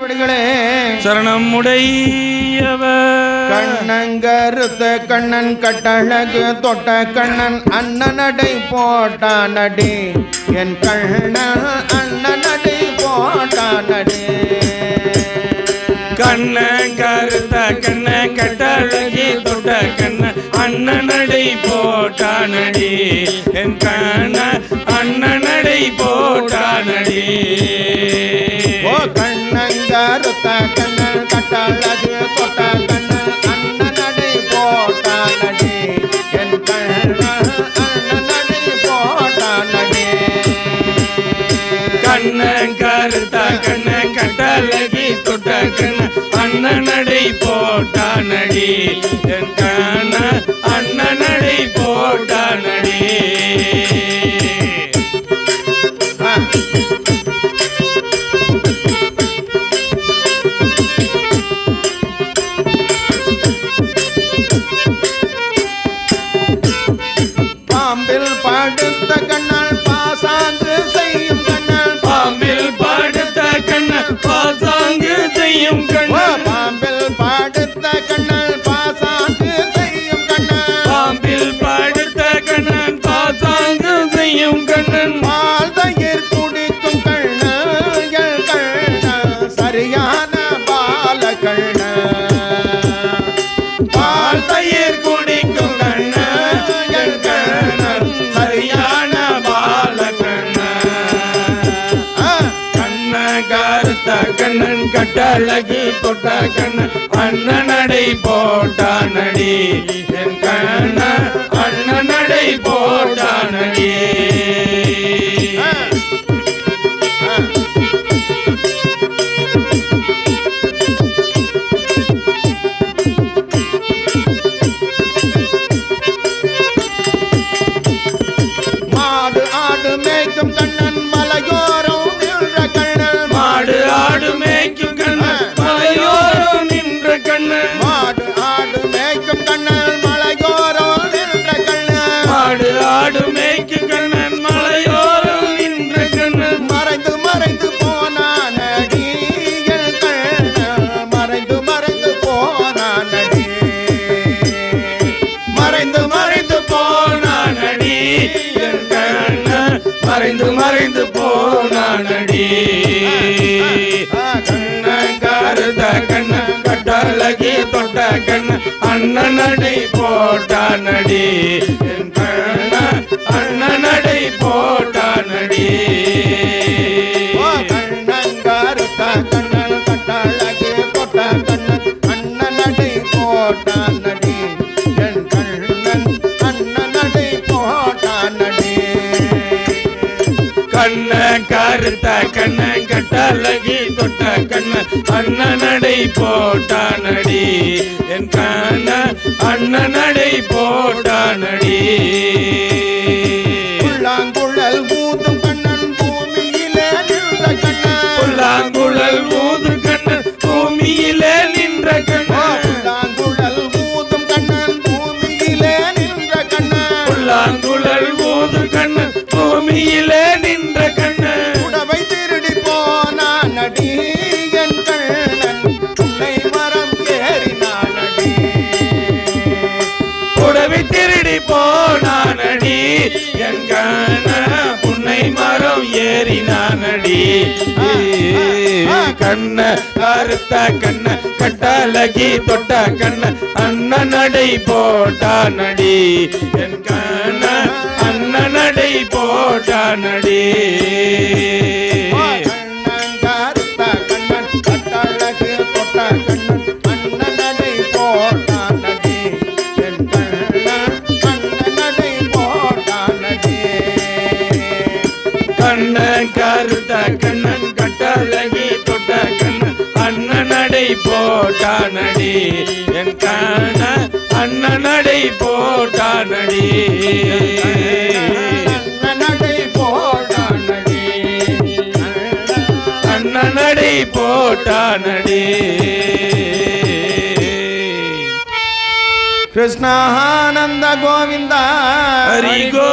படிகளே சரணம் உடையவர் கண்ணங்கருத்த கண்ணன் கட்டழகு தொட்ட கண்ணன் அண்ணனடை போட்டானடி என் கண்ணன் அண்ணனடை கண்ண கருத்த கண்ண கட்டழகி தொட்ட கண்ண. அண்ணனடை போட்டானடி என் கண்ண அண்ணனடை போட்டானடி. ஓ கண்ணங்கருத்த கண்ணன் கட்டழகு தொட்ட கண்ணன் அண்ணனடை போட்டானடி என் கண்ணன் அண்ணனடை போட்டானடி. கண்ண கருத்த கண்ண கட்டழகி தொட்ட கண்ண. அண்ணனடை போட்டானடி. என் கண்ண அண்ணனடை போட்டானடி. பாம்பில் படுத்த கண்ண கண்ணன் கட்ட அழகு தொட்ட கண்ணன். அண்ணன் அண்ணனடை போட்டானடி. என் கண்ணன் அண்ணன் மறைந்து போனடி போனானடி. கண்ணன் கருத கண்ணன் கட்டழகி தொட்ட கண்ணன் அண்ணனடை போட்டானடி. என் கண்ணன் அண்ணனடை போட்டானடி. ஓ கண்ணன் கருத்த கண்ணன் கட்டழகு தொட்ட கண்ணன் அண்ணனடை போட்டானடி கருத்த கண்ண கட்டழகி தொட்ட கண்ண அண்ணனடை போட்டானடி. என் கண்ண அண்ணனடை போட்டானடி. புல்லாங்குழல் ஊதும் கண்ணன் பூமியிலே நின்ற கண்ணன். புல்லாங்குழல் ஊது கண்ணன் பூமியிலே நின்ற கண்ணன். புல்லாங்குழல் ஊதும் கண்ணன் பூமியிலே நின்ற கண்ணன். புல்லாங்குழல் கண்ணன் பூமியிலே என் புன்னை மரம் ஏறி நானடி கண்ண கருத்த கண்ண கட்டழகி தொட்ட கண்ண அண்ண நடை போட்டா நடி என் கண்ண அண்ணனடை போட்டா நடி கண்ணன் கருத்த கண்ணன் கட்டழகி தொட்ட கண்ணன். அண்ணனடை போட்டானடி என் கண்ண அண்ணனடை போட்டானடி. அண்ணனடை போட்டானடி. அண்ணனடை போட்டானடே. கிருஷ்ணானந்த கோவிந்தா ஹரி கோ